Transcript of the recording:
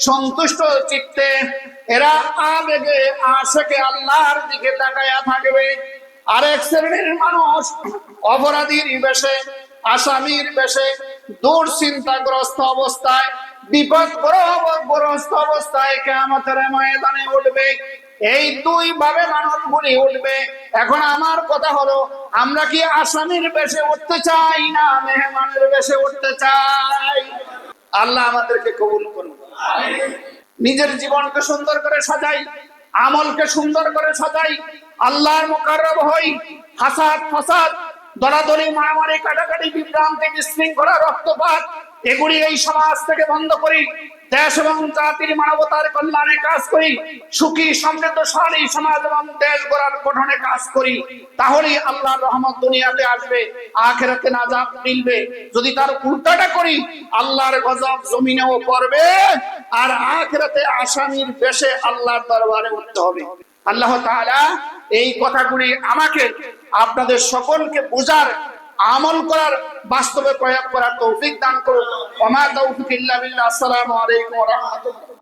সন্তুষ্ট চিত্তে এরা আবেগে, আশেকে আল্লাহর দিকে তাকায়া থাকবে। আরেক শ্রেণির মানুষ অপরাধীর বেশে, আসামির বেশে, দুশ্চিন্তাগ্রস্ত অবস্থায় বিপদগ্রস্ত অবস্থায় কেমতের ময়দানে উঠবে। এই দুই ভাবে মানুষ গুলি উঠবে। এখন আমার কথা হলো, আমরা কি আসামির বেশে উঠতে চাই না মেহমানের বেশে উঠতে চাই? আল্লাহ আমাদেরকে কবুল করুন নিজের জীবনকে সুন্দর করে সাজাই, আমলকে সুন্দর করে সাজাই, আল্লাহর মোকারব হই, হাসাদ ফাসাদ দরাদরি মারামারি, কাটাকাটি, বিভ্রান্তি, বিশৃঙ্খলা, রক্তপাত এগুলি এই সমাজ থেকে বন্ধ করি। দেশ এবং জাতির মানবতার কল্যাণে কাজ করি। সুখী, সমৃদ্ধশালী সমাজ এবং দেশ গড়ার গঠনে কাজ করি। তাহলেই আল্লাহর রহমত দুনিয়াতে আসবে, আখেরাতে নাজাত মিলবে। যদি তার উল্টাটা করি, আল্লাহর গজব জমিনেও পড়বে আর আখেরাতে আসামির বেশে আল্লাহর দরবারে উঠতে হবে। আল্লাহ তাআলা এই কথাগুলি আমাকে, আপনাদের সকলকে বোঝার, আমল করার বাস্তবে প্রয়োগ করার তৌফিক দান করুন। ওমা তৌফিক ইল্লা বিল্লাহ। আসসালামু আলাইকুম ওয়া রাহমাতুল্লাহ।